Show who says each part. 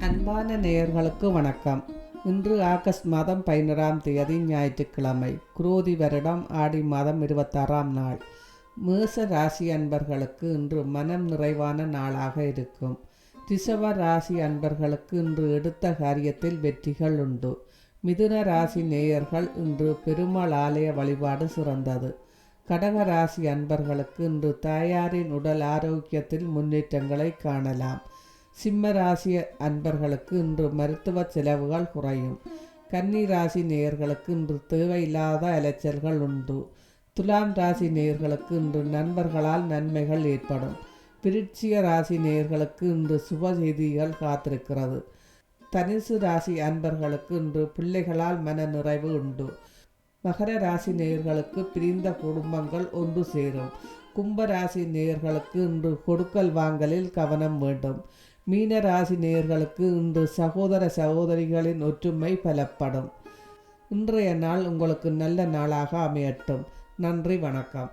Speaker 1: அன்பான நேயர்களுக்கு வணக்கம். இன்று ஆகஸ்ட் மாதம் பதினொறாம் தேதி ஞாயிற்றுக்கிழமை குரோதி வருடம் ஆடி மாதம் இருபத்தாறாம் நாள். மேச ராசி அன்பர்களுக்கு இன்று மனம் நிறைவான நாளாக இருக்கும். ரிஷப ராசி அன்பர்களுக்கு இன்று எடுத்த காரியத்தில் வெற்றிகள் உண்டு. மிதுன ராசி நேயர்கள் இன்று பெருமாள் ஆலய வழிபாடு சிறந்தது. கடக ராசி அன்பர்களுக்கு இன்று தாயாரின் உடல் ஆரோக்கியத்தில் முன்னேற்றங்களை காணலாம். சிம்ம ராசி அன்பர்களுக்கு இன்று மருத்துவ செலவுகள் குறையும். கன்னி ராசி நேயர்களுக்கு இன்று தேவையில்லாத அலைச்சல்கள் உண்டு. துலாம் ராசி நேயர்களுக்கு இன்று நண்பர்களால் நன்மைகள் ஏற்படும். பிரிட்சிய ராசி நேயர்களுக்கு இன்று சுப செய்திகள் காத்திருக்கிறது. தனுசு ராசி அன்பர்களுக்கு இன்று பிள்ளைகளால் மன நிறைவு உண்டு. மகர ராசி நேயர்களுக்கு பிரிந்த குடும்பங்கள் ஒன்று சேரும். கும்ப ராசி நேயர்களுக்கு இன்று கொடுக்கல் வாங்கலில் கவனம் வேண்டும். மீன ராசி நேயர்களுக்கு இன்று சகோதர சகோதரிகளின் ஒற்றுமை பலப்படும். இன்றைய நாள் உங்களுக்கு நல்ல நாளாக அமையட்டும். நன்றி வணக்கம்.